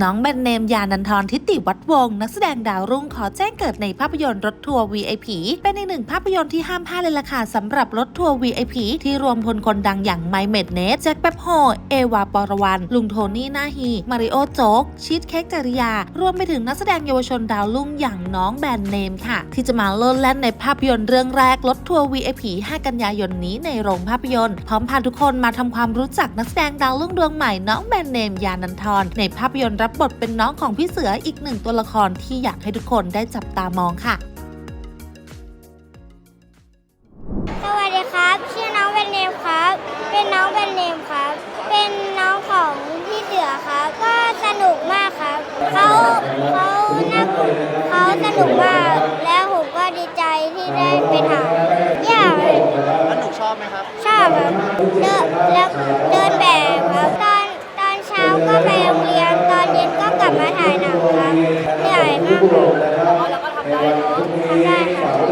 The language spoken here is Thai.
น้องแบรนด์เนมยานันทรทิติวัฒวงศ์นักแสดงดาวรุ่งขอแจ้งเกิดในภาพยนตร์รถทัวร์ VIP เป็นอีกหนึ่งภาพยนตร์ที่ห้ามพลาดเลยล่ะค่ะสำหรับรถทัวร์ VIP ที่รวมพลคนดังอย่างไมเมดเนสแจ็คแป๊บโฮเอวาปรวัน ลุงโทนี่นาฮี มาริโอโจ๊กชีสเค้กจริยา รวมไปถึงนักแสดงเยาวชนดาวรุ่งอย่างน้องแบรนด์เนมค่ะ ที่จะมาโลดแล่นในภาพยนตร์เรื่องแรกรถทัวร์ VIP 5 กันยายนนี้ในโรงภาพยนตร์พร้อมพาทุกคนมาทำความรู้จักนักแสดงดาวรุ่งดวงใหม่น้องแบรนด์เนมยานันทรในภาพยนตร์รับบทเป็นน้องของพี่เสืออีกหนึ่งตัวละครที่อยากให้ทุกคนได้จับตามองค่ะ สวัสดีครับ ชื่อน้องเบนเนมครับ เป็นน้องเบนเนมครับ เป็นน้องของพี่เสือครับ ก็สนุกมากครับ เขาเขาน่าเขาสนุกมาก แล้วผมก็ดีใจที่ได้ไปถ่ายอยากแล้วหนูชอบไหมครับ ชอบครับเดินแล้ว ครับเหนื่อยมากครับเราก็ทำได้เนาะทำได้ครับฝากมาดู